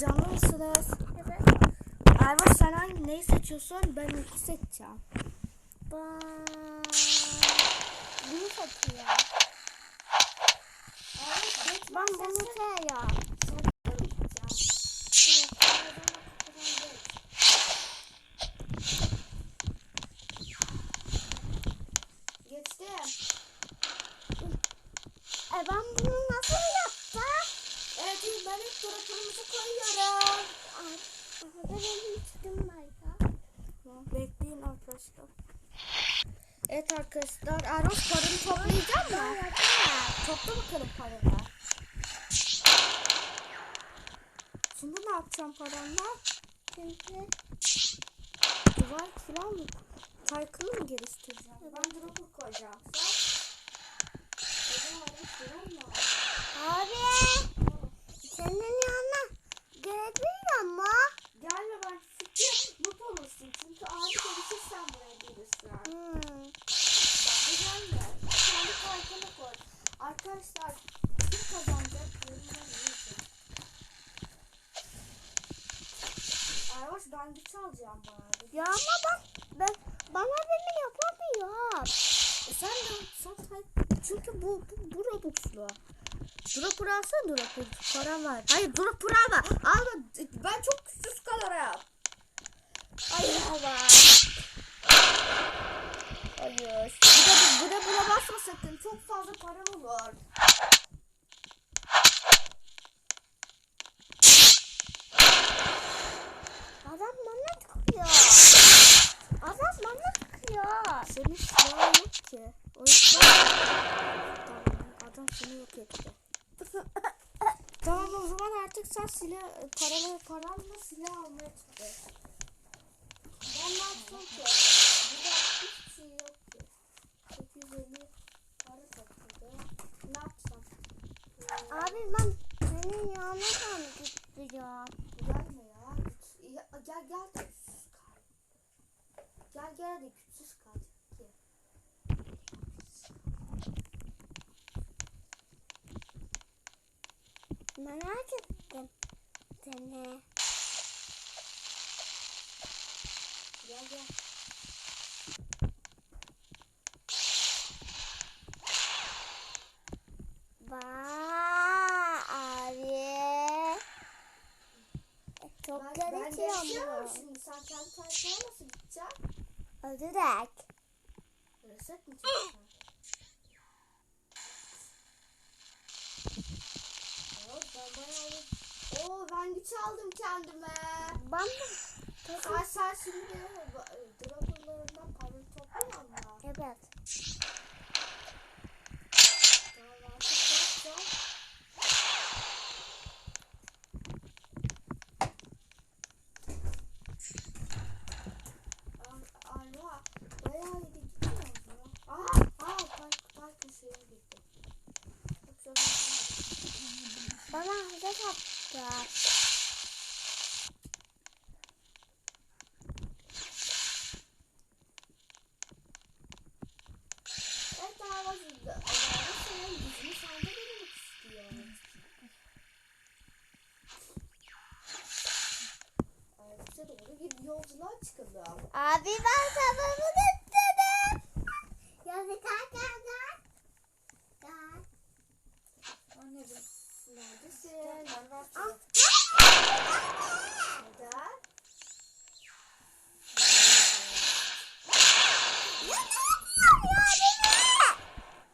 heyecanlı mısınız? Evet. Erva sen hangi neyi seçiyorsun? Ben iki seçeceğim. Ben... Bunu satıyor. Ben bunu seviyorum. Geçtim. E ben bunu nasıl yaptım? Evet ben ilk tura turumuzu koyuyorum. Ay, Arada benim üstüm var ya. Bekleyin arkadaşlar. Evet arkadaşlar Erva paranı toplayacak mı? Topla bakalım paranı. Şimdi ne yapacağım paranla? Çünkü Duvar falan mı? Kaykılı mı geliştireceğim? Ben dropper koyacağım. Sen? Abi senin yanına gelebilir ama. Gelme ben fikir mutlu olursun. Çünkü abi gelişirsen buraya gelirsin. Hmm. Ben de gelme. Kendi kaykını koy. Arkadaşlar kim kazanacak? Yorumlara yazın. Ayvaş ben güç alacağım bari. Ya ama ben, ben bana beni yapamıyor. E sen de sen tay- çünkü bu bu, bu Robux'lu. Dropper alsana Dropper. Para var. Hayır Dropper alma. Alma. Ben çok küçük kalırım. Hayır ama. Hayır. Bu da bu da basma sakın. Çok fazla paran olur. Adam bana tıkıyor. Adam bana tıkıyor. Senin silahın yok ki. O yüzden Tamam, adam seni yok etti. tamam o zaman artık sen silah paralı paranla silah almaya çıktı. Ben ne yaptım ki? Burada hiçbir şey yok ki. 850 para satıldı. Ne yapsam? Ee, Abi ben senin yanına sana gideceğim. Gelme ya. Küç- ya- Gel gel de küçüğüz kal. Gel gel de küçüğüz kal. Ki. Merak ettim seni. Gel gel. Vay abi. Çok Ben, ben gerekiyor yaşıyorum mu? şimdi. Sen kendi kaykana nasıl gideceksin? Öldürek. Reset mi çekeceksin? Evet ben bayağı... Oo ben güç aldım kendime. Ben Sen, sen şimdi e, dropperlarından parayı topluyor musun? Evet. Tamam artık ne yapacağım? Aa, Alo, bayağı iyi gidiyor mu? Aa, aa, park, park köşeye gitti. Yoksa ben- Bana hızlı yaptı. Evet, daha var. Çıkalım. Abi ben neredesin? Var. Ah. Neden?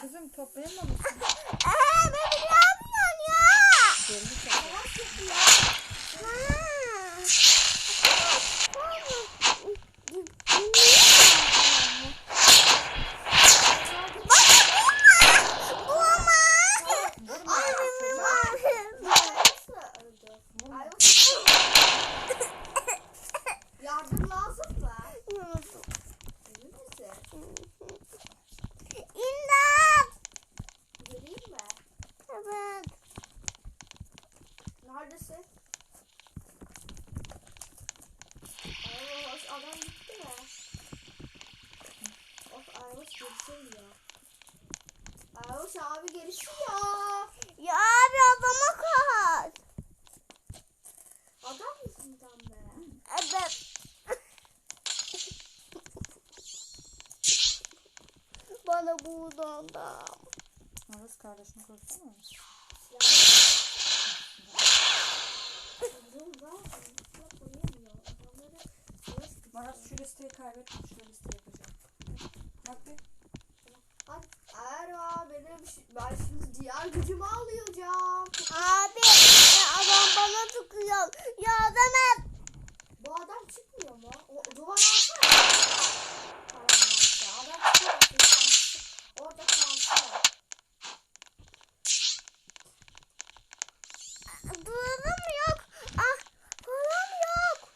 Kızım toplayamamışsın. Ee, beni yapmıyorsun ya. Belli ki. Yavaş yapıyor. Yardım lazım mı? Emin misin? Geleyim mi? Neredesin? Ay hoş adam gitti mi? Of Ayvaş gelişiyor. Ayvaş abi gelişiyor. Ya abi adama kaç. Bana buradan da. Aras kardeşini. Adamları savaş Maras şu listeyi kaybettim. Şu listeyi yapacağım. Bak bir. Hadi Erva benim ben şimdi diğer gücümü alacağım. Abi e, adam bana tıkıyor. Yardım et. Bu adam çıkmıyor mu? O duvar alsana. Karanlıkta. Adam çıkmasın. kalsın. Orada kalsın. Durum yok. Ah param yok.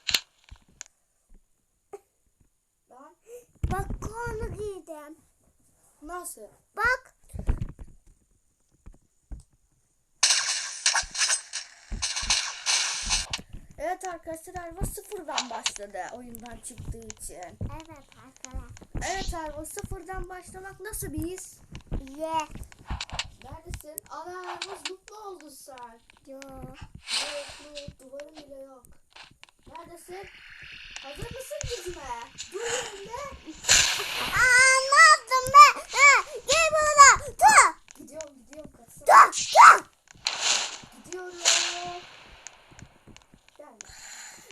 Ben Bak konu giydim. Nasıl? Bak. Evet arkadaşlar Erva sıfırdan başladı oyundan çıktığı için. Evet arkadaşlar. Evet Erva sıfırdan başlamak nasıl bir his? Ye. Neredesin? Ana Erva mutlu oldun sen. Yo. Yok yok duvarın bile yok. Neredesin? Hazır mısın gitme? Dur yerinde. Anladım be. Ha, gel burada. Dur. Gidiyorum gidiyorum kaçsana. Dur. Dur. Gidiyorum. Gel.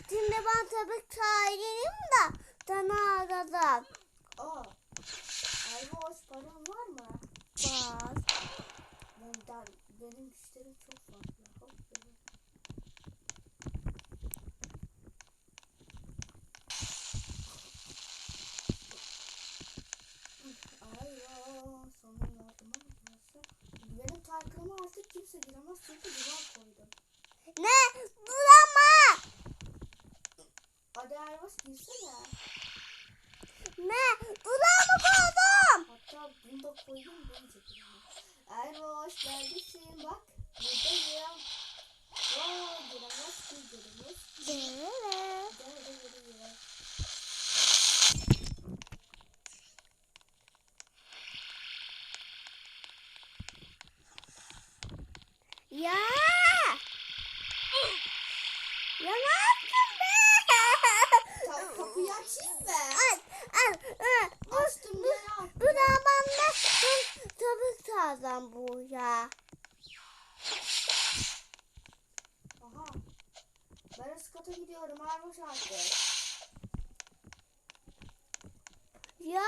Şimdi ben tabii çağırayım da sana aradım. Aa. Erva hoş paran var mı? Var. Benden, benim güçlerim çok farklı. Hop böyle. Ay ya, sana yardıma mı gelse? Benim tarkıma artık kimse giremez çünkü duvar koydum. Ne? Durama. Hadi Ervas girsene. Ne? Durama koydum. Hatta bunu da koyayım beni çekin. Ervas neredesin? Bak buradayım. Vaa giremez ki giremez. Böyle. Gel de buraya. Ya. Ya ne yaptın be? Tamam kapıyı açayım mı? Al, al, al. Bu, Açtım bu, ya. ya. bu da bana bu tabii sağlam bu ya. Aha. Ben üst kata Ermiş artık. Ya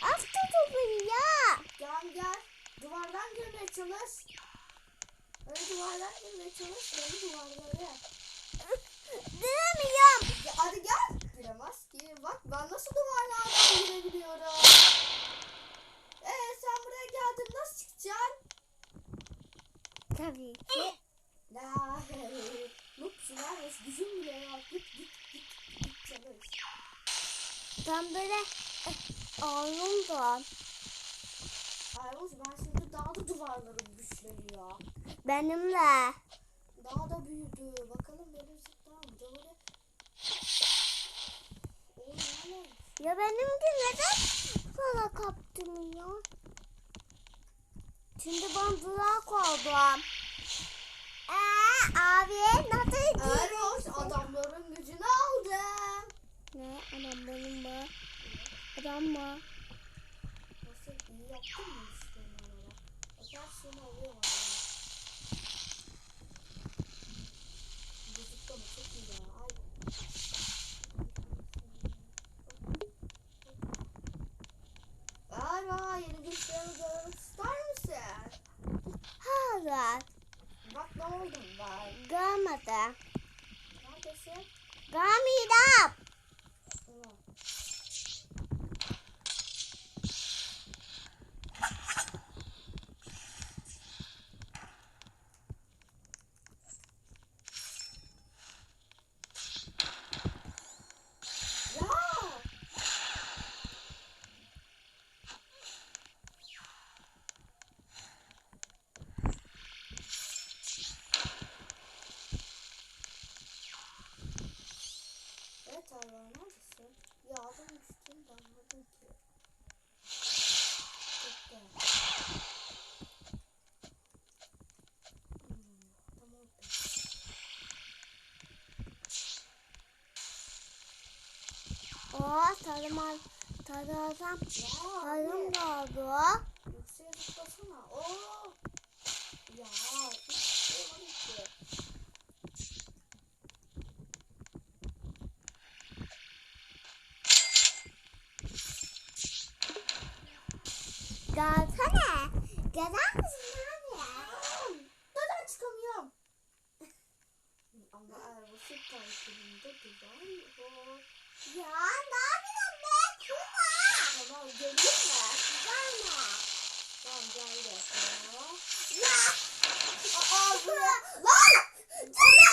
hafta topu ya. Gel gel. Duvardan girmeye çalış. Öyle duvardan girmeye çalış. Beni duvarları. Diyemiyorum. Ya, hadi gel. Giremez ki. Bak ben nasıl duvarlardan girebiliyorum. Ee sen buraya geldin. Nasıl çıkacaksın? Tabii ki. La. Ermiş. Gücüm bile yok. Git git git. Git çalış. Ben böyle eh, ağlımdan. Ermiş ben şimdi daha da duvarlarım güçleniyor. Benim de. Daha da büyüdü. Bakalım benim zıplar mı? Böyle... Ne Ya benimki neden sana kaptım ya? Şimdi ben durak oldum. Eee abi nasıl Eroş adamların gücünü aldım. Ne adam benim bu? Adam mı? Nasıl iyi yaptın mı her şeyini alıyorum Gummy Neredesin? Gamida. tarım al tarım tarım da aldı. Yükseğe zıplasana. Oo. Ya. Gelsene. Gezer misin abi? Neden çıkamıyorum? Güzel o. Ya ne yapıyorsun? Tamam geleyim mi? Gelme. Tamam geldi. Hop. Ya. Aa bu ya. Lan! Sana